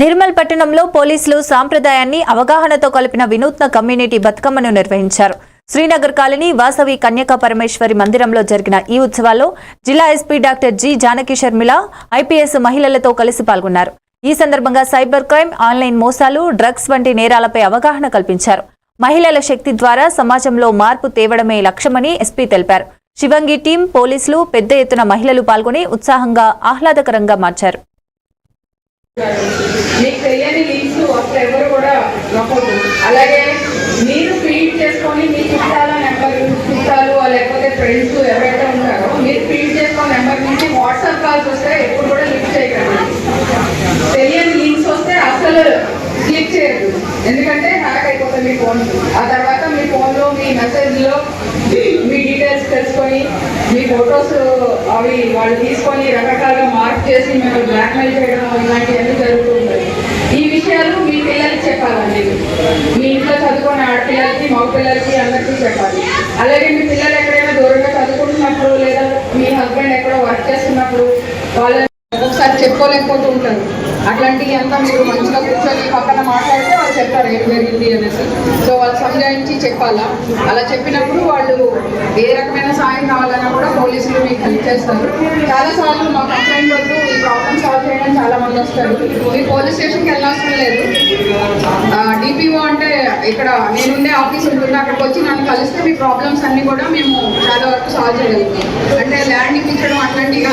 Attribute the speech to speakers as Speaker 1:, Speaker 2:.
Speaker 1: నిర్మల్ పట్టణంలో పోలీసులు సాంప్రదాయాన్ని అవగాహనతో కలిపిన వినూత్న కమ్యూనిటీ బతుకమ్మను నిర్వహించారు. శ్రీనగర్ కాలనీ వాసవి కన్యకా పరమేశ్వరి మందిరంలో జరిగిన ఈ ఉత్సవాల్లో జిల్లా SP doctor G Janaki Sharmila IPS మహిళలతో కలిసి పాల్గొన్నారు. ఈ సందర్భంగా సైబర్ క్రైమ్ ఆన్లైన్ మోసాలు డ్రగ్స్ వంటి నేరాలపై అవగాహన కల్పించారు. మహిళల శక్తి ద్వారా సమాజంలో మార్పు తేవడమే లక్ష్యమని ఎస్పీ తెలిపారు. శివంగి టీం పోలీసులు పెద్ద ఎత్తున మహిళలు పాల్గొని ఉత్సాహంగా ఆహ్లాదకరంగా మార్చారు
Speaker 2: మీకు తెలియని లింక్స్ అసలు ఎవరు కూడా నొప్పదు అలాగే మీరు ఫీడ్ చేసుకొని మీ చుట్టాల నెంబర్ చుట్టాలు లేకపోతే ఫ్రెండ్స్ ఎవరైతే ఉన్నారో మీరు ఫీడ్ చేసుకున్న నెంబర్ నుంచి వాట్సాప్ కాల్స్ వస్తే ఎప్పుడు కూడా లిఫ్ట్ చేయకండి. తెలియని లింక్స్ వస్తే అసలు క్లిక్ చేయదు ఎందుకంటే హ్యాక్ అయిపోతుంది మీ ఫోన్. ఆ తర్వాత మీ ఫోన్లో మీ మెసేజ్లో మీ డీటెయిల్స్ తెలుసుకొని మీ ఫొటోస్ అవి వాళ్ళు తీసుకొని రకరకాలుగా మార్క్ చేసి మేము బ్లాక్మెయిల్ చేయడం ఇలాంటివన్నీ చదువుకునే ఆడపిల్లలకి మగపిల్లలకి అందరికీ చెప్పాలి. అలాగే మీ పిల్లలు ఎక్కడైనా దూరంగా చదువుకుంటున్నప్పుడు లేదా మీ హస్బెండ్ ఎక్కడో వర్క్ చేస్తున్నప్పుడు వాళ్ళ ఒకసారి చెప్పుకోలేకపోతూ ఉంటారు. అట్లాంటివి అంతా మీరు మంచిగా కూర్చొని పక్కన మాట్లాడితే వాళ్ళు చెప్తారు ఏం జరిగింది అనేసి. సో వాళ్ళు సంజాయించి చెప్పాలా? అలా చెప్పినప్పుడు వాళ్ళు ఏ రకమైన సాయం కావాలన్నా కూడా పోలీసులు మీకు హెల్ప్ చేస్తారు. చాలా సార్లు మా కంప్లైంట్ వద్దు ఈ ప్రాబ్లమ్ సాల్వ్ చేయడం చాలా మంది వస్తారు. మీ పోలీస్ స్టేషన్కి వెళ్ళాల్సిన లేదు. ఇక్కడ నేనుండే ఆఫీస్ ఉంటుంది. అక్కడికి వచ్చి నన్ను కలిస్తే మీ ప్రాబ్లమ్స్ అన్ని కూడా మేము చాలా వరకు సాల్వ్ చేయగలుగుతాం. అంటే ల్యాండ్ ఇప్పించడం అట్లాంటివి